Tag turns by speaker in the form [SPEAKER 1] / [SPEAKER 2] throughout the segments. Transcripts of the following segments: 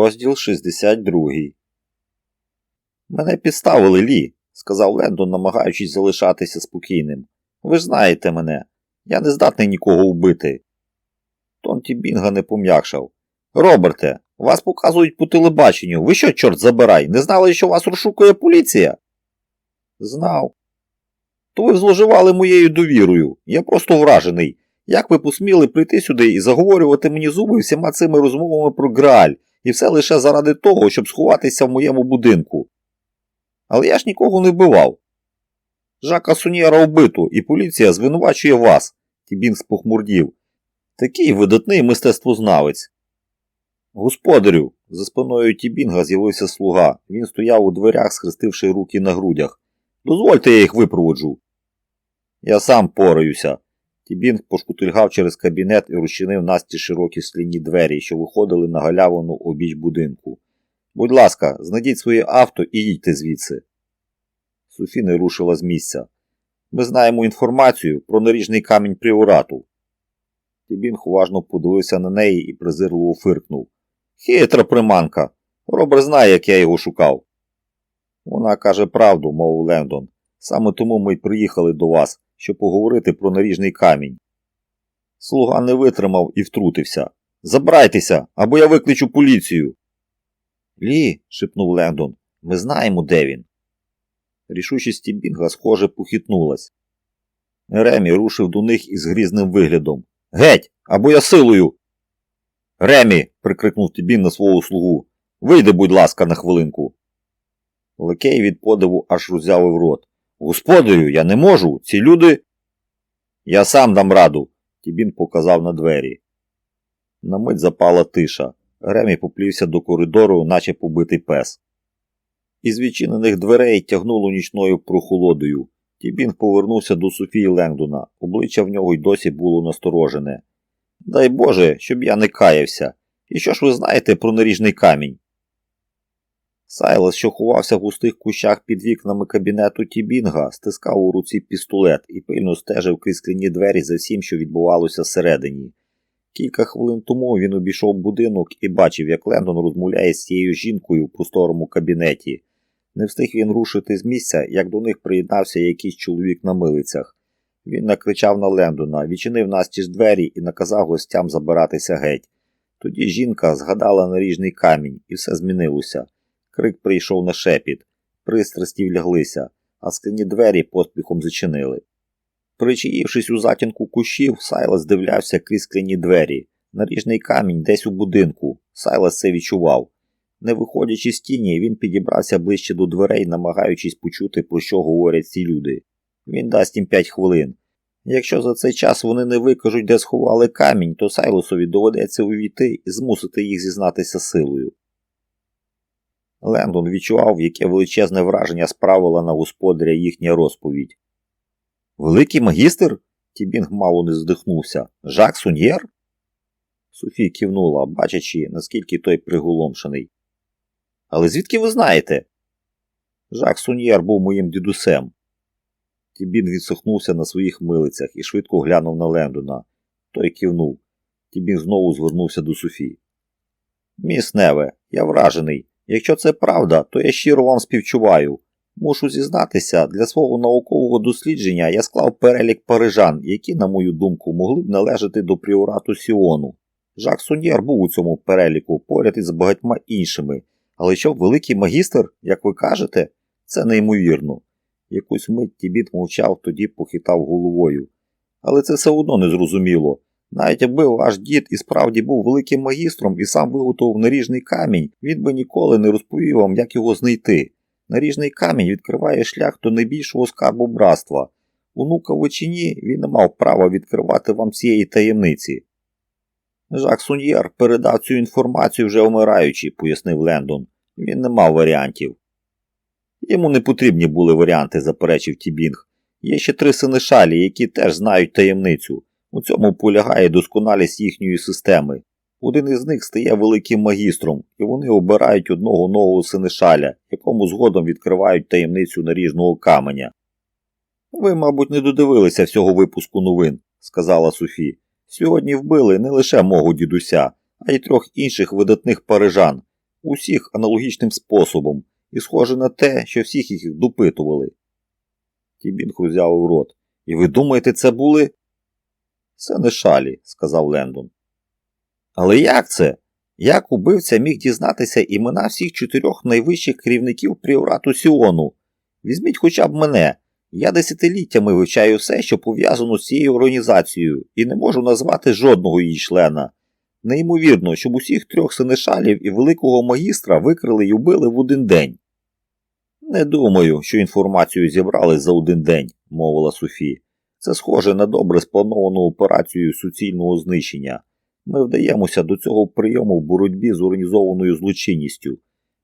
[SPEAKER 1] Розділ 62. Мене підставили Лі, сказав Лендон, намагаючись залишатися спокійним. Ви ж знаєте мене. Я не здатний нікого вбити. Тонті Бінга не пом'якшав. Роберте, вас показують по телебаченню. Ви що, чорт забирай, не знали, що вас розшукує поліція? Знав. То ви зловживали моєю довірою. Я просто вражений. Як ви посміли прийти сюди і заговорювати мені зуби всіма цими розмовами про Грааль, і все лише заради того, щоб сховатися в моєму будинку. Але я ж нікого не вбивав. Жака Сунєра вбито, і поліція звинувачує вас, Тібінг похмурдів. Такий видатний мистецтвознавець. Господарю, за спиною Тібінга з'явився слуга. Він стояв у дверях, схрестивши руки на грудях. Дозвольте, я їх випроводжу. Я сам пораюся. Тібінг пошкутильгав через кабінет і розчинив насті широкі скляні двері, що виходили на галявину обіч будинку. Будь ласка, знайдіть своє авто і їдьте звідси. Софі не рушила з місця. Ми знаємо інформацію про наріжний камінь пріорату. Тібінг уважно подивився на неї і презирливо фиркнув. Хитра приманка. Робер знає, як я його шукав. Вона каже правду, мовив Лендон. Саме тому ми й приїхали до вас, щоб поговорити про наріжний камінь. Слуга не витримав і втрутився. Забирайтеся, або я викличу поліцію. Лі, шепнув Лендон, ми знаємо, де він. Рішучість Тібінга, схоже, похитнулась. Ремі рушив до них із грізним виглядом. Геть, або я силою. Ремі. прикрикнув Тібін на свого слугу. Вийди, будь ласка, на хвилинку. Лакей від подиву аж роззявив рот. Господарю, я не можу. Ці люди. Я сам дам раду. Тібін показав на двері. На мить запала тиша. Ремі поплівся до коридору, наче побитий пес. Із відчинених дверей тягнуло нічною прохолодою. Тібінг повернувся до Софії Лендона. Обличчя в нього й досі було насторожене. Дай Боже, щоб я не каявся. І що ж ви знаєте про наріжний камінь? Сайлас, що ховався в густих кущах під вікнами кабінету Тібінга, стискав у руці пістолет і пильно стежив крізь скляні двері за всім, що відбувалося всередині. Кілька хвилин тому він обійшов будинок і бачив, як Лендон розмовляє з цією жінкою в просторому кабінеті. Не встиг він рушити з місця, як до них приєднався якийсь чоловік на милицях. Він накричав на Лендона, відчинив настіж двері і наказав гостям забиратися геть. Тоді жінка згадала наріжний камінь, і все змінилося. Крик прийшов на шепіт, пристрасті вляглися, а скляні двері поспіхом зачинили. Причаївшись у затінку кущів, Сайлас дивлявся крізь скляні двері. Наріжний камінь десь у будинку. Сайлас це відчував. Не виходячи з тіні, він підібрався ближче до дверей, намагаючись почути, про що говорять ці люди. Він дасть їм п'ять хвилин. Якщо за цей час вони не викажуть, де сховали камінь, то Сайлосові доведеться увійти і змусити їх зізнатися силою. Лендон відчував, яке величезне враження справила на господаря їхня розповідь. Великий магістр? Тібінг мало не здихнувся. Жак Суньєр? Софі кивнула, бачачи, наскільки той приголомшений. Але звідки ви знаєте? Жак Суньєр був моїм дідусем. Тібін відсохнувся на своїх милицях і швидко глянув на Лендона. Той кивнув. Тібін знову звернувся до Софі. Міс Неве, я вражений. Якщо це правда, то я щиро вам співчуваю. Мушу зізнатися, для свого наукового дослідження я склав перелік парижан, які, на мою думку, могли б належати до пріорату Сіону. Жак Суньєр був у цьому переліку поряд із багатьма іншими, але що великий магістр, як ви кажете, це неймовірно. Якусь мить Тібіт мовчав, тоді похитав головою. Але це все одно незрозуміло. Навіть якби ваш дід і справді був великим магістром і сам виготовив наріжний камінь, він би ніколи не розповів вам, як його знайти. Наріжний камінь відкриває шлях до найбільшого скарбу братства. Унука в очині він не мав права відкривати вам цієї таємниці. Жак Суньєр передав цю інформацію вже вмираючи, пояснив Лендон. Він не мав варіантів. Йому не потрібні були варіанти, заперечив Тібінг. Є ще три синишалі, які теж знають таємницю. У цьому полягає досконалість їхньої системи. Один із них стає великим магістром, і вони обирають одного нового синишаля, якому згодом відкривають таємницю наріжного каменя. Ви, мабуть, не додивилися всього випуску новин, сказала Софі. Сьогодні вбили не лише мого дідуся, а й трьох інших видатних парижан. Усіх аналогічним способом, і схоже на те, що всіх їх допитували. Тібінг в рот. І ви думаєте, це були? Це не шалі, сказав Лендон. Але як це? Як убивця міг дізнатися імена всіх чотирьох найвищих керівників пріорату Сіону? Візьміть хоча б мене. Я десятиліттями вивчаю все, що пов'язано з цією організацією, і не можу назвати жодного її члена. Неймовірно, щоб усіх трьох синешалів і великого магістра викрили і вбили в один день. Не думаю, що інформацію зібрали за один день, мовила Софі. Це схоже на добре сплановану операцію суцільного знищення. Ми вдаємося до цього прийому в боротьбі з організованою злочинністю.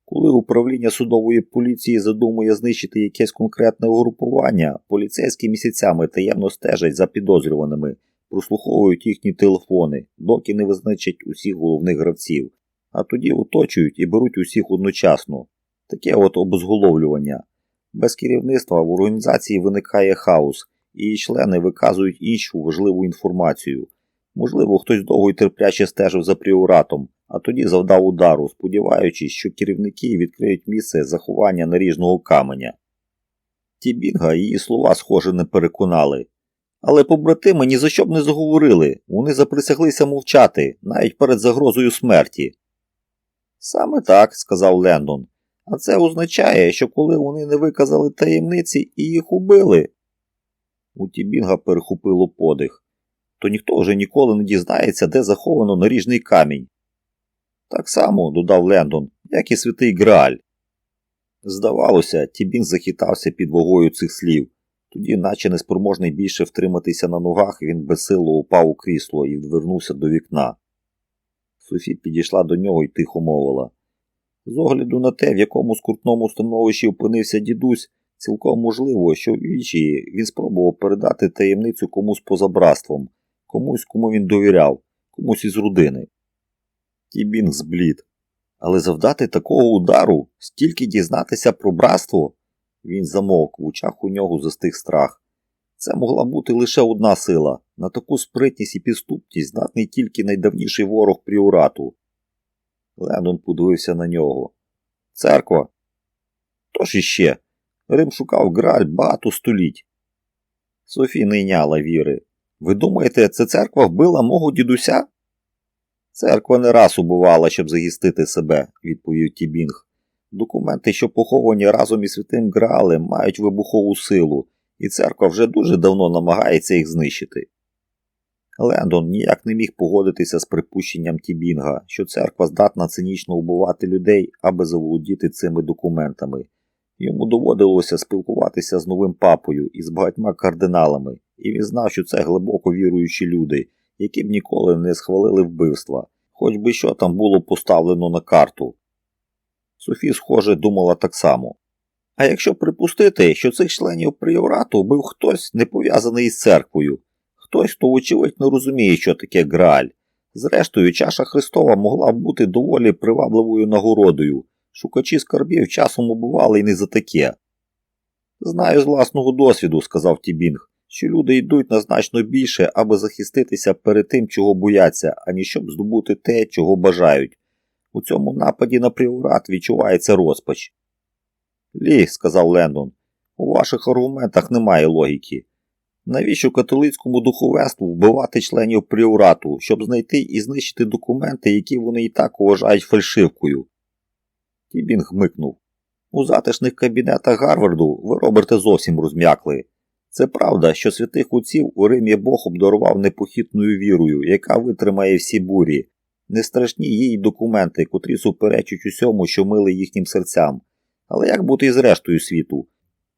[SPEAKER 1] Коли управління судової поліції задумує знищити якесь конкретне угрупування, поліцейські місяцями таємно стежать за підозрюваними, прослуховують їхні телефони, доки не визначать усіх головних гравців, а тоді оточують і беруть усіх одночасно. Таке от обезголовлювання. Без керівництва в організації виникає хаос, її члени виказують іншу важливу інформацію. Можливо, хтось довго й терпляче стежив за пріоратом, а тоді завдав удару, сподіваючись, що керівники відкриють місце заховання наріжного каменя. Тібінга її слова, схоже, не переконали. Але побратими ні за що б не заговорили, вони заприсяглися мовчати, навіть перед загрозою смерті. Саме так, сказав Лендон. А це означає, що коли вони не виказали таємниці і їх убили. У Тібінга перехопило подих. То ніхто вже ніколи не дізнається, де заховано наріжний камінь. Так само, додав Лендон, як і святий Грааль. Здавалося, Тібін захитався під вагою цих слів. Тоді, наче неспроможний більше втриматися на ногах, він безсило упав у крісло і відвернувся до вікна. Софі підійшла до нього і тихо мовила. З огляду на те, в якому скрутному становищі опинився дідусь, цілком можливо, що вічі він спробував передати таємницю комусь поза братством, комусь, кому він довіряв, комусь із родини. Тібінг зблід. Але завдати такого удару, стільки дізнатися про братство, він замовк, в очах у нього застиг страх. Це могла бути лише одна сила. На таку спритність і підступність здатний тільки найдавніший ворог пріорату. Леннон подивився на нього. Церква. Тож іще. Рим шукав граль багато століть. Софі не йняла віри. Ви думаєте, це церква вбила мого дідуся? Церква не раз убивала, щоб загістити себе, відповів Тібінг. Документи, що поховані разом із святим Граалем, мають вибухову силу, і церква вже дуже давно намагається їх знищити. Лендон ніяк не міг погодитися з припущенням Тібінга, що церква здатна цинічно вбивати людей, аби заволодіти цими документами. Йому доводилося спілкуватися з новим папою і з багатьма кардиналами, і він знав, що це глибоко віруючі люди, які б ніколи не схвалили вбивства, хоч би що там було поставлено на карту. Софі, схоже, думала так само. А якщо припустити, що цих членів пріорату був хтось не пов'язаний із церквою, хтось, хто, вочевидь, не розуміє, що таке Грааль. Зрештою, чаша Христова могла бути доволі привабливою нагородою. Шукачі скарбів часом убивали й не за таке. Знаю з власного досвіду, сказав Тібінг, що люди йдуть на значно більше, аби захиститися перед тим, чого бояться, аніж щоб здобути те, чого бажають. У цьому нападі на пріорат відчувається розпач. Лі, сказав Лендон, у ваших аргументах немає логіки. Навіщо католицькому духовенству вбивати членів пріорату, щоб знайти і знищити документи, які вони і так вважають фальшивкою? Тібін гмикнув. У затишних кабінетах Гарварду ви, Роберте, зовсім розм'якли. Це правда, що святих отців у Римі Бог обдарував непохитною вірою, яка витримає всі бурі, не страшні їй документи, котрі суперечать усьому, що мили їхнім серцям. Але як бути із рештою світу?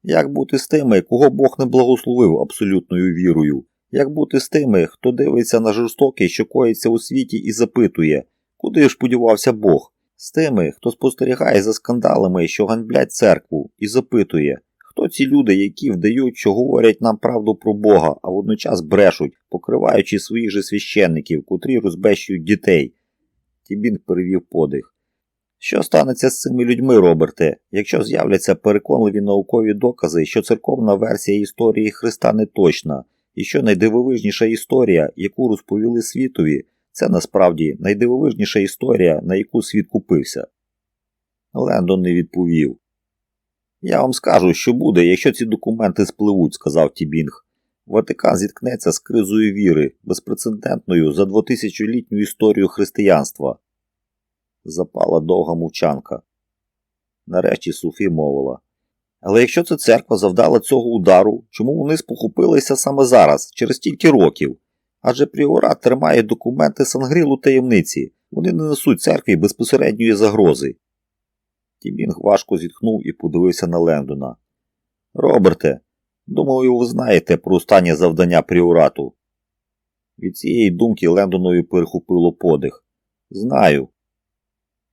[SPEAKER 1] Як бути з тими, кого Бог не благословив абсолютною вірою? Як бути з тими, хто дивиться на жорстокість, що коїться у світі, і запитує, куди ж подівався Бог? З тими, хто спостерігає за скандалами, що ганблять церкву, і запитує, хто ці люди, які вдають, що говорять нам правду про Бога, а водночас брешуть, покриваючи своїх же священників, котрі розбещують дітей. Тібін перевів подих. Що станеться з цими людьми, Роберте, якщо з'являться переконливі наукові докази, що церковна версія історії Христа не точна, і що найдивовижніша історія, яку розповіли світові, це насправді найдивовижніша історія, на яку світ купився. Лендон не відповів. Я вам скажу, що буде, якщо ці документи спливуть, сказав Тібінг. Ватикан зіткнеться з кризою віри, безпрецедентною за двотисячолітню історію християнства. Запала довга мовчанка. Нарешті Суфі мовила. Але якщо це церква завдала цього удару, чому вони спохопилися саме зараз, через стільки років? Адже пріорат тримає документи Сангрілу таємниці, вони не несуть церкві безпосередньої загрози. Тімінг важко зітхнув і подивився на Лендона. Роберте, думаю, ви знаєте про останнє завдання пріорату. Від цієї думки Лендонові перехопило подих. Знаю.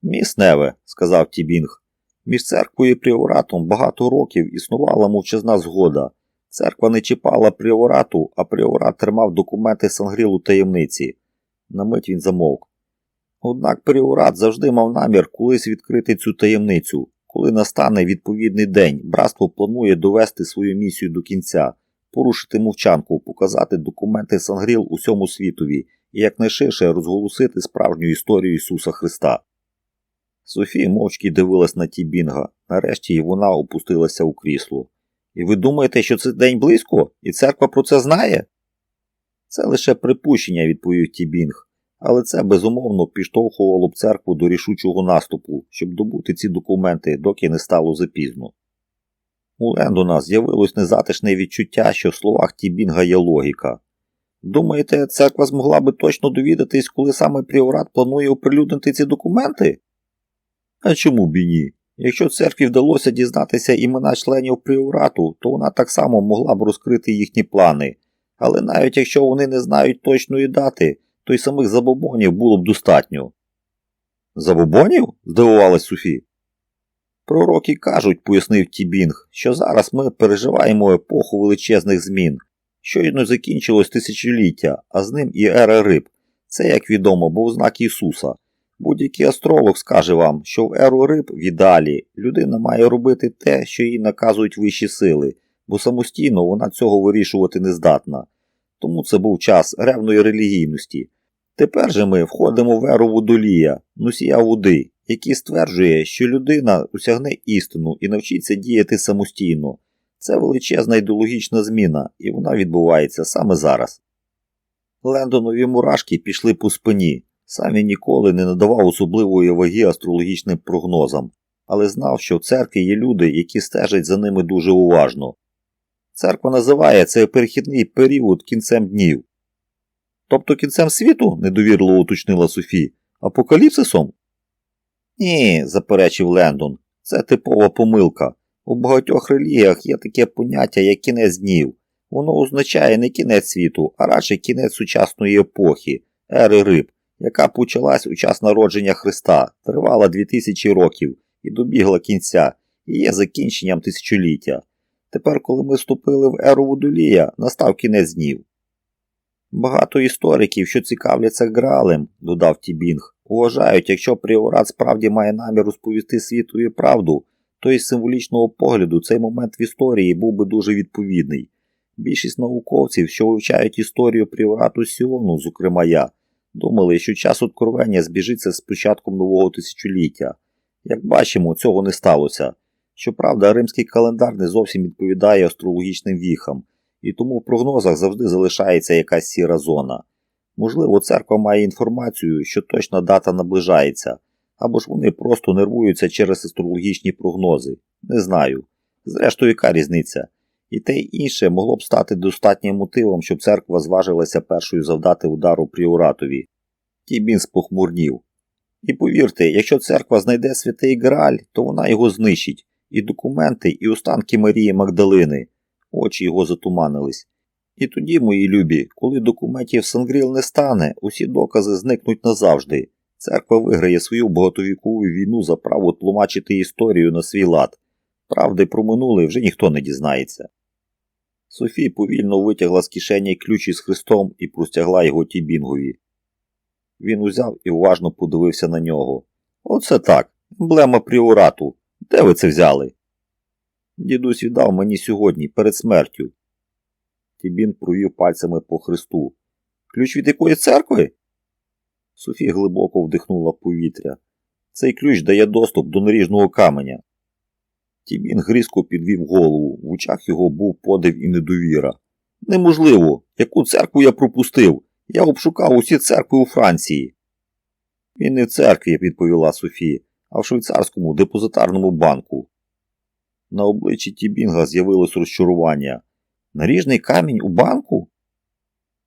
[SPEAKER 1] Міс Неве, сказав Тібінг, між церквою і пріоратом багато років існувала мовчазна згода. Церква не чіпала пріорату, а пріорат тримав документи Сангрілу таємниці. На мить він замовк. Однак пріорат завжди мав намір колись відкрити цю таємницю. Коли настане відповідний день, братство планує довести свою місію до кінця, порушити мовчанку, показати документи Сангріл усьому світові і якнайширше розголосити справжню історію Ісуса Христа. Софія мовчки дивилась на Тібінга, нарешті вона опустилася у крісло. І ви думаєте, що це день близько, і церква про це знає? Це лише припущення, відповів Тібінг, але це безумовно підштовхувало б церкву до рішучого наступу, щоб добути ці документи, доки не стало запізно. У Лендона з'явилось незатишне відчуття, що в словах Тібінга є логіка. Думаєте, церква змогла би точно довідатись, коли саме Пріорат планує оприлюднити ці документи? А чому б і ні? Якщо церкві вдалося дізнатися імена членів пріорату, то вона так само могла б розкрити їхні плани. Але навіть якщо вони не знають точної дати, то й самих забобонів було б достатньо. Забобонів? здивувалась Софі. Пророки кажуть, пояснив Тібінг, що зараз ми переживаємо епоху величезних змін. Щойно закінчилось тисячоліття, а з ним і ера риб. Це, як відомо, був знак Ісуса. Будь-який астролог скаже вам, що в еру риб в ідеалі людина має робити те, що їй наказують вищі сили, бо самостійно вона цього вирішувати не здатна. Тому це був час ревної релігійності. Тепер же ми входимо в еру водолія, носія води, який стверджує, що людина осягне істину і навчиться діяти самостійно. Це величезна ідеологічна зміна, і вона відбувається саме зараз. Лендонові мурашки пішли по спині. Сам він ніколи не надавав особливої ваги астрологічним прогнозам, але знав, що в церкві є люди, які стежать за ними дуже уважно. Церква називає цей перехідний період кінцем днів. Тобто кінцем світу, недовірливо уточнила Софі, апокаліпсисом? Ні, заперечив Лендон, це типова помилка. У багатьох релігіях є таке поняття, як кінець днів. Воно означає не кінець світу, а радше кінець сучасної епохи, ери риб яка почалась у час народження Христа, тривала 2000 років і добігла кінця, і є закінченням тисячоліття. Тепер, коли ми вступили в еру водолія, настав кінець днів. Багато істориків, що цікавляться Гралем, додав Тібінг, вважають, якщо пріорат справді має намір розповісти світові правду, то із символічного погляду цей момент в історії був би дуже відповідний. Більшість науковців, що вивчають історію пріорату Сіону, зокрема я, Думали, що час откровення збіжиться з початком нового тисячоліття. Як бачимо, цього не сталося. Щоправда, римський календар не зовсім відповідає астрологічним віхам, і тому в прогнозах завжди залишається якась сіра зона. Можливо, церква має інформацію, що точна дата наближається, або ж вони просто нервуються через астрологічні прогнози. Не знаю. Зрештою, яка різниця? І те й інше могло б стати достатнім мотивом, щоб церква зважилася першою завдати удару пріоратові. Тібін спохмурнів. І повірте, якщо церква знайде святий Грааль, то вона його знищить, і документи, і останки Марії Магдалини. Очі його затуманились. І тоді, мої любі, коли документів Сангріл не стане, усі докази зникнуть назавжди. Церква виграє свою багатовікову війну за право тлумачити історію на свій лад. Правди про минуле вже ніхто не дізнається. Софія повільно витягла з кишені ключ із хрестом і простягла його Тібінгові. Він узяв і уважно подивився на нього. Оце так, емблема пріорату. Де ви це взяли? Дідусь віддав мені сьогодні, перед смертю. Тібін провів пальцями по хресту. Ключ від якої церкви? Софія глибоко вдихнула повітря. Цей ключ дає доступ до наріжного каменя. Тібінг різко підвів голову, в очах його був подив і недовіра. Неможливо, яку церкву я пропустив. Я обшукав усі церкви у Франції. Він не в церкві, відповіла Софія, а в швейцарському депозитарному банку. На обличчі Тібінга з'явилось розчарування. Наріжний камінь у банку?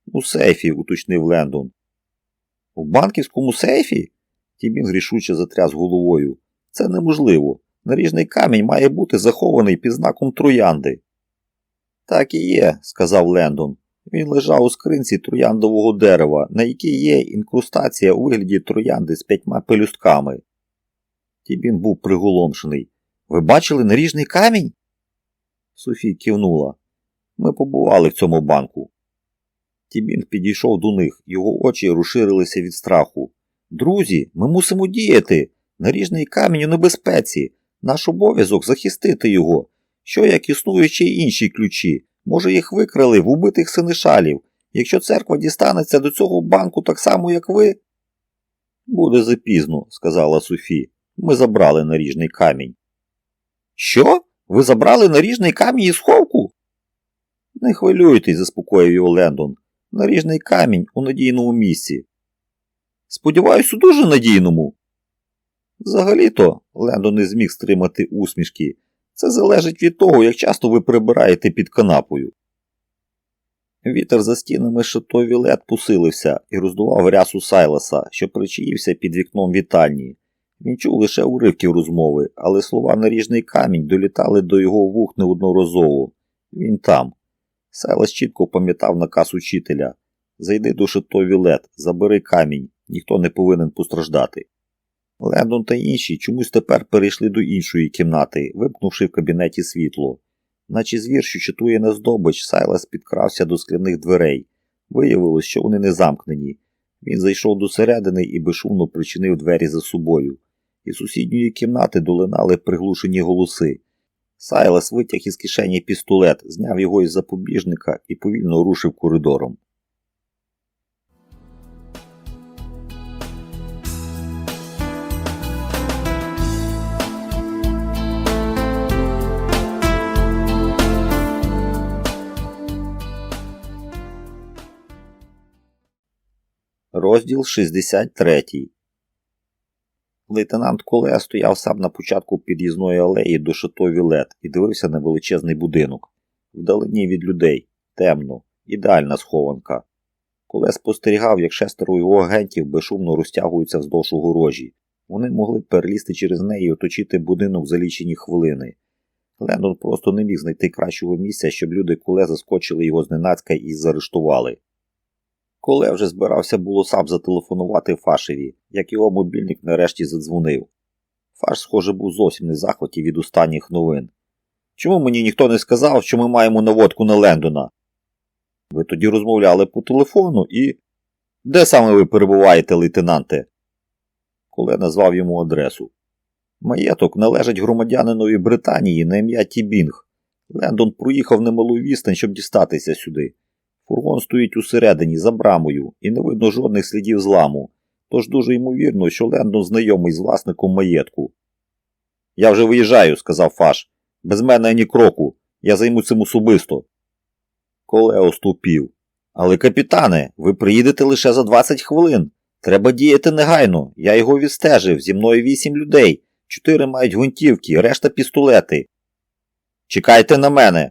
[SPEAKER 1] У сейфі, уточнив Лендон. У банківському сейфі? Тібінг рішуче затряс головою. Це неможливо. Наріжний камінь має бути захований під знаком троянди. Так і є, сказав Лендон. Він лежав у скринці трояндового дерева, на якій є інкрустація у вигляді троянди з п'ятьма пелюстками. Тібін був приголомшений. Ви бачили наріжний камінь? Софі кивнула. Ми побували в цьому банку. Тібін підійшов до них, його очі розширилися від страху. Друзі, ми мусимо діяти. Наріжний камінь у небезпеці. Наш обов'язок захистити його. Що як й інші ключі? Може, їх викрали в убитих синишалів. Якщо церква дістанеться до цього банку так само, як ви. Буде запізно, сказала Софі. Ми забрали наріжний камінь. Що? Ви забрали наріжний камінь із сховку? Не хвилюйтесь, заспокоїв його Лендон. Наріжний камінь у надійному місці. Сподіваюсь, у дуже надійному. Взагалі-то, Лендон не зміг стримати усмішки. Це залежить від того, як часто ви прибираєте під канапою. Вітер за стінами шато Вілет посилився і роздував рясу Сайласа, що причаївся під вікном вітальні. Він чув лише уривків розмови, але слова наріжний камінь долітали до його вух неодноразово. Він там. Сайлас чітко пам'ятав наказ учителя Зайди до шато Вілет, забери камінь, ніхто не повинен постраждати. Лендон та інші чомусь тепер перейшли до іншої кімнати, вимкнувши в кабінеті світло. Наче звір, що читує на здобич, Сайлас підкрався до скляних дверей. Виявилось, що вони не замкнені. Він зайшов до середини і безшумно причинив двері за собою. Із сусідньої кімнати долинали приглушені голоси. Сайлас витяг із кишені пістолет, зняв його із запобіжника і повільно рушив коридором. Розділ 63 Лейтенант Коле стояв сам на початку під'їзної алеї до шато Вілет і дивився на величезний будинок. Вдалині від людей, темно, ідеальна схованка. Коле спостерігав, як шестеро його агентів безшумно розтягуються вздовж огорожі. Вони могли перелізти через неї і оточити будинок за лічені хвилини. Лендон просто не міг знайти кращого місця, щоб люди Коле заскочили його зненацька і заарештували. Коле вже збирався було сам зателефонувати Фашеві, як його мобільник нарешті задзвонив. Фаш, схоже, був зовсім не захваті від останніх новин. Чому мені ніхто не сказав, що ми маємо наводку на Лендона? Ви тоді розмовляли по телефону і. Де саме ви перебуваєте, лейтенанте? Коле назвав йому адресу. Маєток належить громадянинові Британії на ім'я Тібінг. Лендон проїхав немалу відстань, щоб дістатися сюди. Фургон стоїть усередині за брамою і не видно жодних слідів зламу, тож дуже ймовірно, що Лендон знайомий з власником маєтку. Я вже виїжджаю, сказав Фаш. Без мене ані кроку. Я займу цим особисто. Колео ступів. Але, капітане, ви приїдете лише за 20 хвилин. Треба діяти негайно. Я його відстежив. Зі мною вісім людей. Чотири мають гвинтівки, решта пістолети. Чекайте на мене.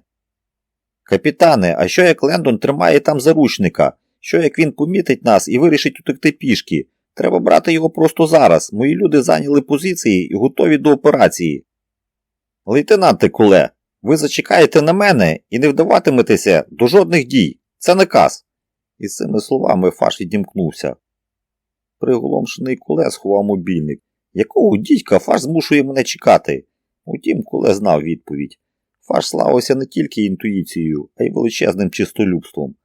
[SPEAKER 1] Капітане, а що як Лендон тримає там заручника? Що як він помітить нас і вирішить утекти пішки? Треба брати його просто зараз. Мої люди зайняли позиції і готові до операції. Лейтенанте Куле, ви зачекаєте на мене і не вдаватиметеся до жодних дій. Це наказ. Із цими словами Фаш відімкнувся. Приголомшений Куле сховав мобільник. Якого дідька Фаш змушує мене чекати? Утім, Куле знав відповідь. Фаш славився не тільки інтуїцією, а й величезним чистолюбством.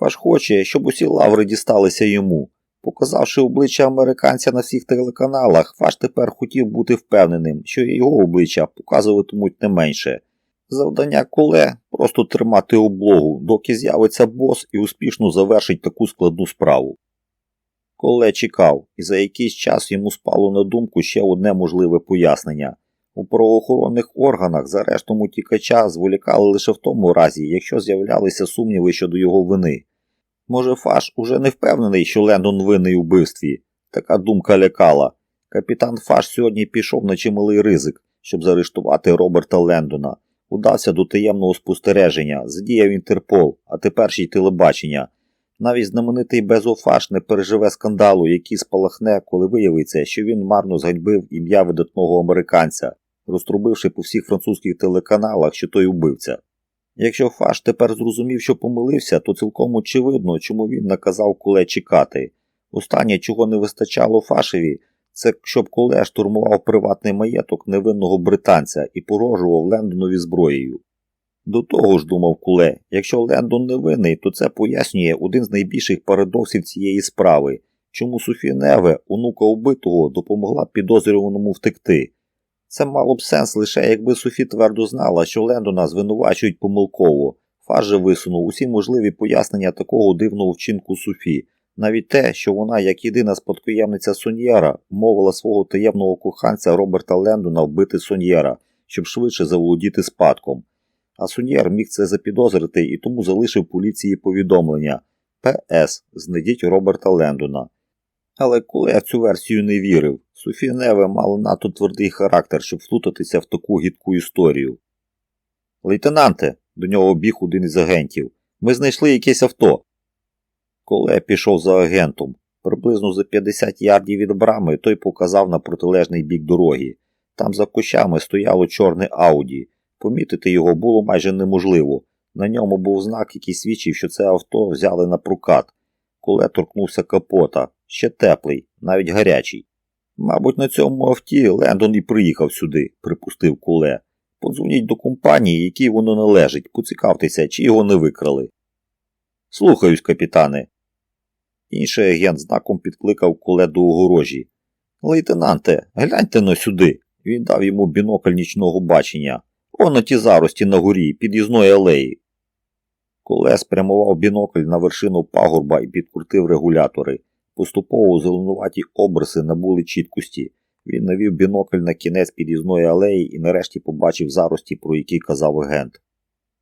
[SPEAKER 1] Фаш хоче, щоб усі лаври дісталися йому. Показавши обличчя американця на всіх телеканалах, Фаш тепер хотів бути впевненим, що його обличчя показуватимуть не менше. Завдання коле просто тримати облогу, доки з'явиться бос і успішно завершить таку складну справу. Коле чекав, і за якийсь час йому спало на думку ще одне можливе пояснення. У правоохоронних органах за арештом утікача зволікали лише в тому разі, якщо з'являлися сумніви щодо його вини. Може, Фаш уже не впевнений, що Лендон винний у вбивстві. Така думка лякала. Капітан Фаш сьогодні пішов на чималий ризик, щоб заарештувати Роберта Лендона. Удався до таємного спостереження, задіяв Інтерпол, а тепер ще й телебачення. Навіть знаменитий Безофаш не переживе скандалу, який спалахне, коли виявиться, що він марно зганьбив ім'я видатного американця, розтрубивши по всіх французьких телеканалах, що той убивця. Якщо Фаш тепер зрозумів, що помилився, то цілком очевидно, чому він наказав Куле чекати. Останнє, чого не вистачало Фашеві, це щоб Куле штурмував приватний маєток невинного британця і порожував Лендонові зброєю. До того ж, думав Куле, якщо Лендон не винний, то це пояснює один з найбільших парадоксів цієї справи, чому Софі Неве, онука убитого, допомогла підозрюваному втекти. Це мало б сенс лише якби Софі твердо знала, що Лендона звинувачують помилково. Фаш же висунув усі можливі пояснення такого дивного вчинку Софі, навіть те, що вона, як єдина спадкоємниця Соньєра, мовила свого таємного коханця Роберта Лендона вбити Соньєра, щоб швидше заволодіти спадком. А Соньєр міг це запідозрити і тому залишив поліції повідомлення П.С. Знайдіть Роберта Лендона. Але коли я цю версію не вірив, Софія Неве мала надто твердий характер, щоб вплутатися в таку гідку історію. Лейтенанте, до нього біг один із агентів, ми знайшли якесь авто. Коле пішов за агентом. Приблизно за 50 ярдів від брами той показав на протилежний бік дороги. Там за кущами стояло чорне Ауді. Помітити його було майже неможливо. На ньому був знак, який свідчив, що це авто взяли на прокат. Коле торкнувся капота, ще теплий, навіть гарячий. Мабуть, на цьому авті Лендон і приїхав сюди, припустив Куле. Подзвоніть до компанії, якій воно належить, поцікавтеся, чи його не викрали. Слухаюсь, капітане. Інший агент знаком підкликав Куле до огорожі. Лейтенанте, гляньте но сюди. Він дав йому бінокль нічного бачення. О, на ті зарості на горі, під'їзної алеї. Колес спрямував бінокль на вершину пагорба і підкрутив регулятори. Поступово зеленуваті обриси набули чіткості. Він навів бінокль на кінець під'їзної алеї і нарешті побачив зарості, про які казав агент.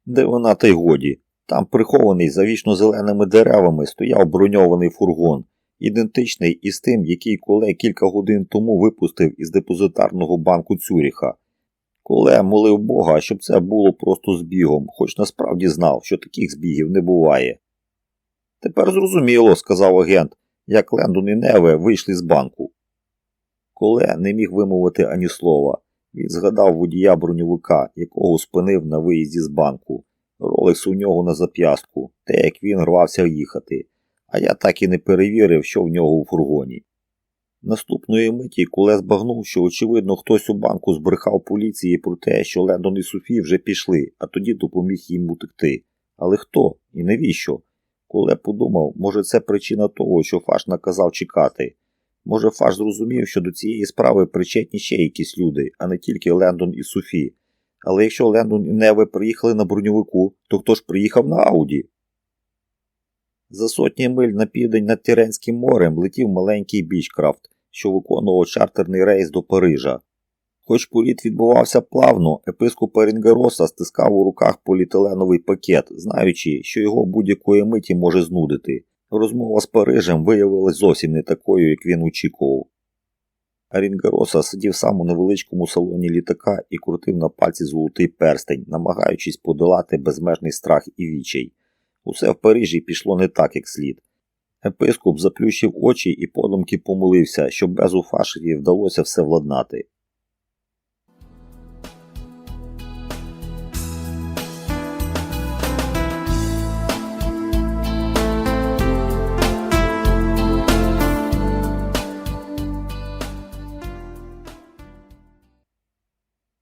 [SPEAKER 1] Де вона, та й годі. Там, прихований за вічно зеленими деревами, стояв броньований фургон, ідентичний із тим, який Коле кілька годин тому випустив із депозитарного банку Цюріха. Коле молив Бога, щоб це було просто збігом, хоч насправді знав, що таких збігів не буває. Тепер зрозуміло, сказав агент, як Лендон і Неве вийшли з банку. Коле не міг вимовити ані слова. Він згадав водія броньовика, якого спинив на виїзді з банку. Ролекс у нього на зап'ястку, те, як він рвався їхати, а я так і не перевірив, що в нього у фургоні. Наступної миті Куле збагнув, що, очевидно, хтось у банку збрехав поліції про те, що Лендон і Софі вже пішли, а тоді допоміг їм утекти. Але хто і навіщо? Куле подумав, може, це причина того, що Фаш наказав чекати. Може, Фаш зрозумів, що до цієї справи причетні ще якісь люди, а не тільки Лендон і Софі. Але якщо Лендон і Неве приїхали на броньовику, то хто ж приїхав на Ауді? За сотні миль на південь над Тіренським морем летів маленький бічкрафт, що виконував чартерний рейс до Парижа. Хоч політ відбувався плавно, епископ Ерінгароса стискав у руках поліетиленовий пакет, знаючи, що його будь-якої миті може знудити. Розмова з Парижем виявилась зовсім не такою, як він очікував. Арінгароса сидів сам у невеличкому салоні літака і крутив на пальці золотий перстень, намагаючись подолати безмежний страх і вічай. Усе в Парижі пішло не так, як слід. Епископ заплющив очі і подумки помолився, щоб без Уфашеві вдалося все владнати.